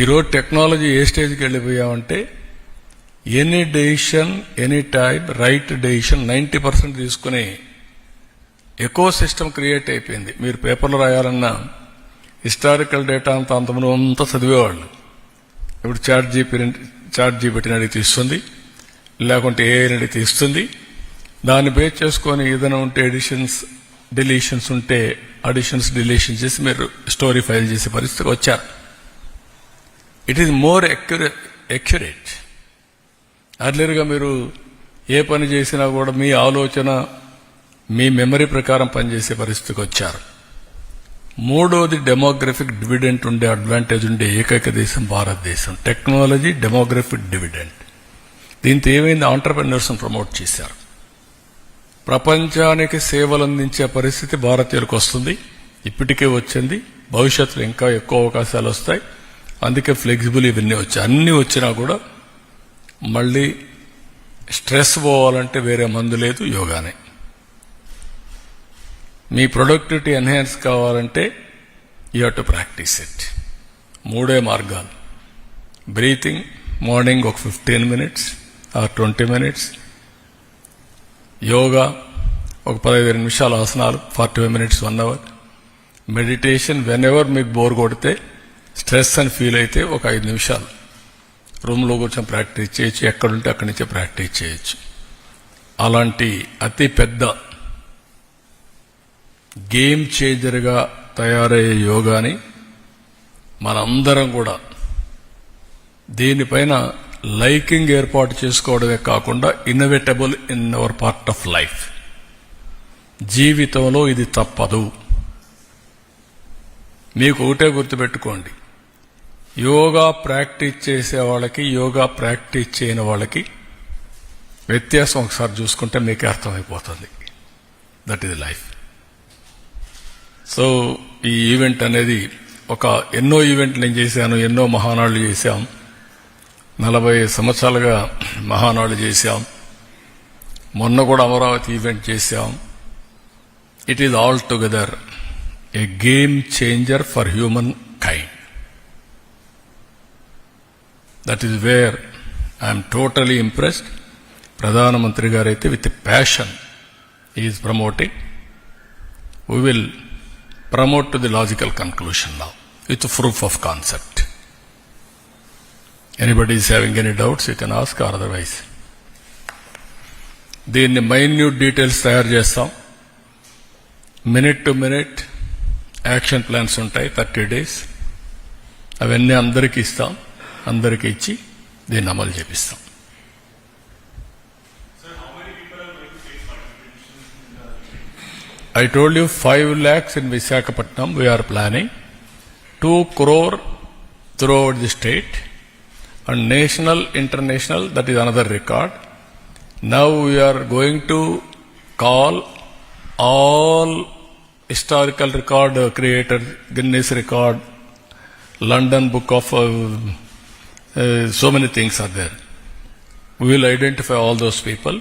ఈరోజు టెక్నాలజీ ఏ స్టేజ్కి వెళ్ళిపోయామంటే any decision any type right decision ninety percent తీసుకుని ఎకో సిస్టమ్ క్రియేట్ అయిపోయింది మీరు పేపర్లు రాయాలన్నా హిస్టారికల్ డేటా అంతా అంతమంది అంతా చదివేవాళ్ళు ఇప్పుడు చాట్ జీపీ చాట్ జీపీటీని అడిగి తీస్తుంది లేకుంటే ఏఐని అడిగి తీస్తుంది దాన్ని బేస్ చేసుకొని ఏదైనా ఉంటే ఎడిషన్స్ డిలీషన్స్ ఉంటే అడిషన్స్ డిలీషన్ చేసి మీరు స్టోరీ ఫైల్ చేసే పరిస్థితికి వచ్చారు ఇట్ ఈజ్ మోర్ ఎక్యురే ఎక్యురేట్ అర్లీర్గా మీరు ఏ పని చేసినా కూడా మీ ఆలోచన మీ మెమరీ ప్రకారం పనిచేసే పరిస్థితికి వచ్చారు మూడోది డెమోగ్రఫిక్ డివిడెంట్ ఉండే అడ్వాంటేజ్ ఉండే ఏకైక దేశం భారతదేశం టెక్నాలజీ డెమోగ్రఫిక్ డివిడెంట్ దీంతో ఏమైంది ఆంటర్ప్రెన్యూర్స్ని ప్రమోట్ చేశారు ప్రపంచానికి సేవలు అందించే పరిస్థితి భారతీయులకు వస్తుంది ఇప్పటికే వచ్చింది భవిష్యత్తులో ఇంకా ఎక్కువ అవకాశాలు వస్తాయి అందుకే ఫ్లెక్సిబుల్ ఇవన్నీ వచ్చాయి అన్నీ వచ్చినా కూడా మళ్ళీ స్ట్రెస్ పోవాలంటే వేరే మందు లేదు యోగానే మీ ప్రొడక్టివిటీ ఎన్హాన్స్ కావాలంటే you who to practice it మూడే మార్గాలు బ్రీతింగ్ మార్నింగ్ ఒక fifteen minutes or twenty minutes yoga ఒక పదహైదు నిమిషాలు ఆసనాలు forty five minutes one hour meditation whenever మీకు బోర్ కొడితే స్ట్రెస్ అని ఫీల్ అయితే ఒక ఐదు నిమిషాలు రూమ్లో కూర్చొని ప్రాక్టీస్ చేయొచ్చు ఎక్కడుంటే అక్కడి నుంచే ప్రాక్టీస్ చేయొచ్చు అలాంటి అతి పెద్ద గేమ్ చేంజర్గా తయారయ్యే యోగాని మనందరం కూడా దీనిపైన లైకింగ్ ఏర్పాటు చేసుకోవడమే కాకుండా innovatable in our part of life జీవితంలో ఇది తప్పదు మీకు ఒకటే గుర్తుపెట్టుకోండి యోగా ప్రాక్టీస్ చేసే వాళ్ళకి యోగా ప్రాక్టీస్ చేయని వాళ్ళకి వ్యత్యాసం ఒకసారి చూసుకుంటే మీకే అర్థమైపోతుంది దట్ ఈజ్ లైఫ్ సో ఈ ఈవెంట్ అనేది ఒక ఎన్నో ఈవెంట్ నేను చేశాను ఎన్నో మహానాళ్ళు చేశాం నలభై సంవత్సరాలుగా మహానాళ్ళు చేశాం మొన్న కూడా అమరావతి ఈవెంట్ చేశాం it is all together a game changer for human That is where I'm totally impressed ప్రధానమంత్రి గారైతే with passion is promoting we will promote to the logical conclusion now with proof of concept. Anybody is having any doubts, you can ask or otherwise. దీన్ని minute details తయారు చేస్తాం minute to minute action plans ఉంటాయి thirty days అవన్నీ అందరికీ ఇస్తాం అందరికీ ఇచ్చి దీన్ని అమలు చేపిస్తాం I told you five lakhs in Visakhapatnam we're planning two crore throughout the state and national international that is another record now we're going to call all historical record creator Guinness record London book of Uh, so many things are there. We will identify all those people.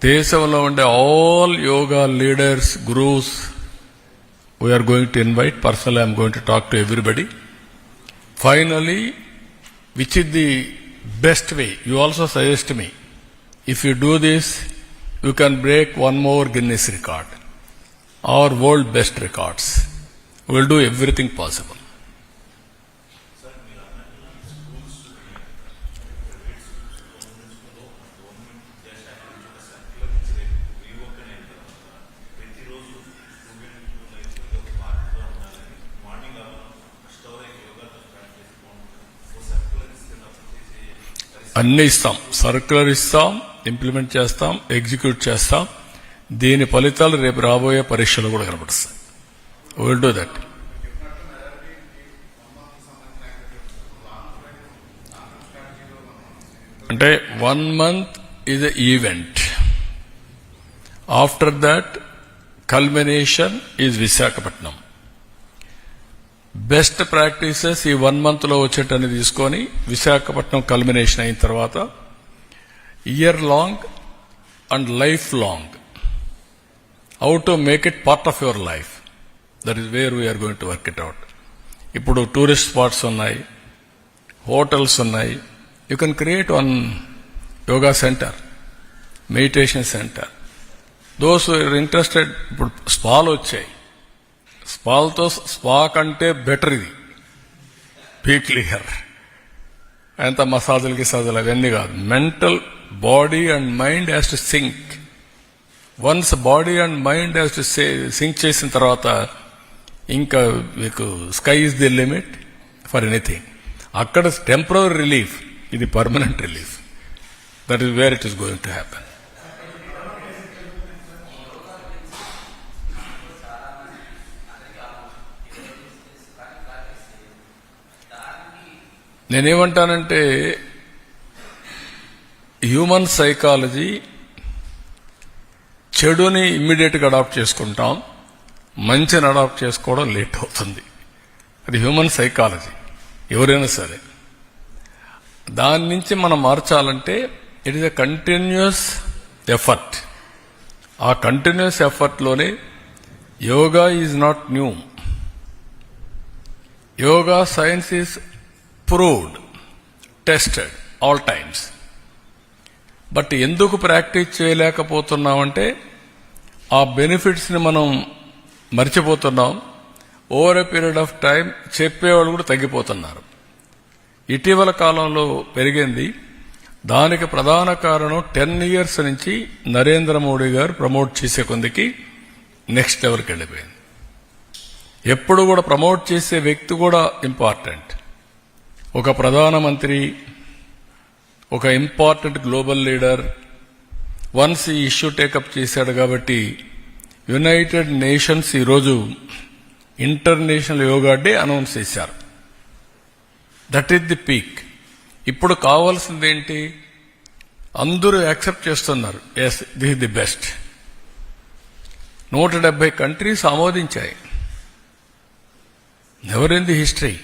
Desavala one day all yoga leaders, gurus, we are going to invite. Personally, I am going to talk to everybody. Finally, which is the best way? You also suggest me. If you do this, you can break one more Guinness record or world best records. We will do everything possible. అన్నీ ఇస్తాం circular ఇస్తాం implement చేస్తాం execute చేస్తాం దీని ఫలితాలు రేపు రాబోయే పరీక్షలు కూడా కనబడుస్తాయి విల్ డూ దట్ అంటే one month is event after that culmination is Visakhapatnam best practices ఈ వన్ మంత్లో వచ్చేటన్ని తీసుకొని విశాఖపట్నం కల్మినేషన్ అయిన తర్వాత year long and life long how to make it part of your life that is where we're going to work it out ఇప్పుడు tourist spots ఉన్నాయి hotels ఉన్నాయి you can create one yoga centre meditation centre those interested ఇప్పుడు స్పాలు వచ్చాయి స్పాల్తో spa కంటే better ఇది peak Lear ఎంత మసాజులు గిసాజులు అవన్నీ కాదు mental body and mind has to sync once body and mind has to sync చేసిన తర్వాత ఇంకా మీకు sky is the limit for anything అక్కడ టెంపరీ రిలీఫ్ ఇది permanent relief that is where it is going to happen నేనేమంటానంటే human psychology చెడుని ఇమ్మీడియట్గా adapt చేసుకుంటాం మంచిని అడాప్ట్ చేసుకోవడం లేట్ అవుతుంది అది హ్యూమన్ సైకాలజీ ఎవరైనా సరే దాని నుంచి మనం మార్చాలంటే it is a continuous effort ఆ continuous ఎఫర్ట్లోనే yoga is not new yoga science is proved tested all times but ఎందుకు ప్రాక్టీస్ చేయలేకపోతున్నామంటే ఆ బెనిఫిట్స్ని మనం మర్చిపోతున్నాం over a period of time చెప్పేవాళ్ళు కూడా తగ్గిపోతున్నారు ఇటీవల కాలంలో పెరిగింది దానికి ప్రధాన కారణం టెన్ ఇయర్స్ నుంచి నరేంద్ర మోడీ గారు ప్రమోట్ చేసే కొందికి నెక్స్ట్ లెవెల్కి వెళ్ళిపోయింది ఎప్పుడు కూడా ప్రమోట్ చేసే వ్యక్తి కూడా ఇంపార్టెంట్ ఒక ప్రధానమంత్రి ఒక ఇంపార్టెంట్ గ్లోబల్ లీడర్ వన్స్ ఈ ఇష్యూ టేకప్ చేశాడు కాబట్టి యునైటెడ్ నేషన్స్ ఈరోజు ఇంటర్నేషనల్ యోగా డే అనౌన్స్ చేశారు దట్ ఈస్ ది పీక్ ఇప్పుడు కావాల్సింది ఏంటి అందరూ యాక్సెప్ట్ చేస్తున్నారు ఎస్ దిస్ ది బెస్ట్ నూట డెబ్బై కంట్రీస్ ఆమోదించాయి never in the history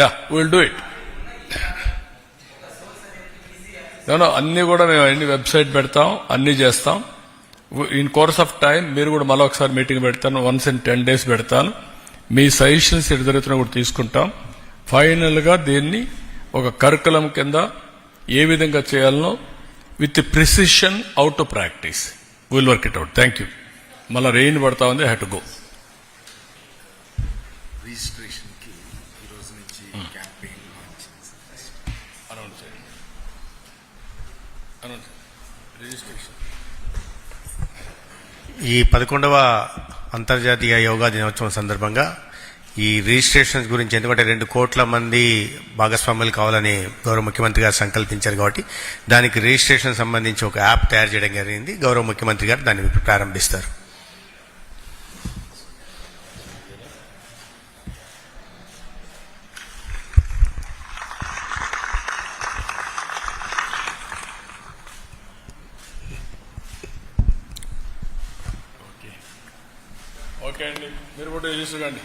ya will do it no అన్ని కూడా మేము అన్ని వెబ్సైట్ పెడతాం అన్ని చేస్తాం ఇన్ కోర్స్ ఆఫ్ టైం మీరు కూడా మళ్ళీ ఒకసారి మీటింగ్ పెడతాను వన్స్ ఇన్ టెన్ డేస్ పెడతాను మీ సజెషన్స్ ఎదురెత్తున కూడా తీసుకుంటాం ఫైనల్గా దీన్ని ఒక కరికులం కింద ఏ విధంగా చేయాలనో with precision out of practice will work it out thank you మళ్ళీ రెయిన్ పడతా ఉంది హ్యాట్ గో రిజిస్ట్రేషన్ నుంచి campaign launch announce announce registration ఈ పదకొండవ అంతర్జాతీయ యోగా దినోత్సవం సందర్భంగా ఈ రిజిస్ట్రేషన్స్ గురించి ఎందుకంటే రెండు కోట్ల మంది భాగస్వాములు కావాలని గౌరవ ముఖ్యమంత్రి గారు సంకల్పించారు కాబట్టి దానికి రిజిస్ట్రేషన్ సంబంధించి ఒక యాప్ తయారు చేయడం జరిగింది గౌరవ ముఖ్యమంత్రి గారు దాన్ని ప్రారంభిస్తారు ఓకే అండి మీరు కూడా చూసుకోండి